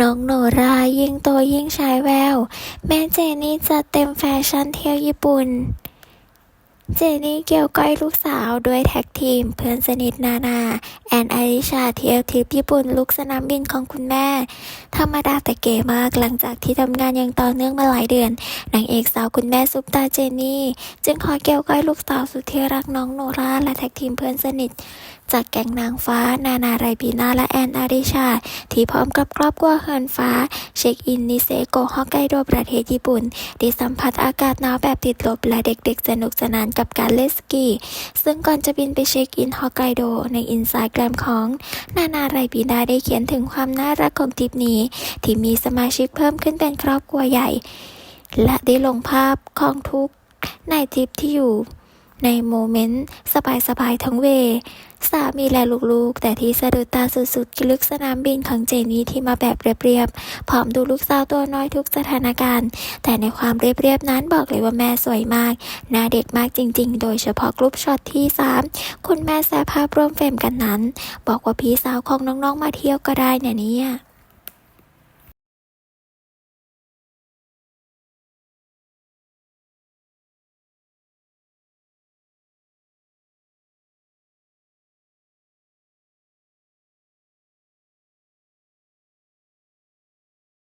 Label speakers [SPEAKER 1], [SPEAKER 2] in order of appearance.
[SPEAKER 1] น้องโนรายิ่งโตยิ่งชายแวว แม่เจนี่จะเต็มแฟชั่นเที่ยวญี่ปุ่น เจนี่เกี่ยวก้อยลูกสาวด้วยแท็กทีม เพื่อนสนิทนานา แอนอริชาเที่ยวทริปญี่ปุ่นลุกสนามบินของคุณแม่ ธรรมดาแต่เก๋มากหลังจากที่ทำงานอย่างต่อเนื่องมาหลายเดือนนางเอกสาวคุณแม่ซุปตาเจนี่ จึงขอเกี่ยวก้อยลูกสาวสุดที่รักน้องโนราและแท็กทีมเพื่อนสนิท จากแก๊งนางฟ้า นานาไรบีนาและแอนอาริชา ที่พร้อมกับครอบครัวเฮินฟ้า เช็คอินนิเซโกฮอกไกโดประเทศญี่ปุ่นได้สัมผัสอากาศหนาวแบบติดลบและเด็กๆ สนุกสนานกับการเล่นสกี ซึ่งก่อนจะบินไปเช็คอินฮอกไกโดในอินสตาแกรมของ นานาไรบีนาได้เขียนถึงความน่ารักของทริปนี้ ที่มีสมาชิกเพิ่มขึ้นเป็นครอบครัวใหญ่ และได้ลงภาพของทุกในทริปที่อยู่ ในโมเมนต์สบายๆทั้งเว สามีและลูกๆ แต่ที่สะดุดตาสุดๆคือลึกสนามบินของเจนี่ที่มาแบบเรียบๆ พร้อมดูลูกสาวตัวน้อยทุกสถานการณ์ แต่ในความเรียบๆนั้นบอกเลยว่าแม่สวยมากหน้าเด็กมากจริงๆ โดยเฉพาะกรุ๊ปช็อตที่ 3 คุณแม่แซ่ภาพร่วมเฟรมกันนั้น บอกว่าพี่สาวของน้องๆมาเที่ยวก็ได้เนี่ยเนี่ย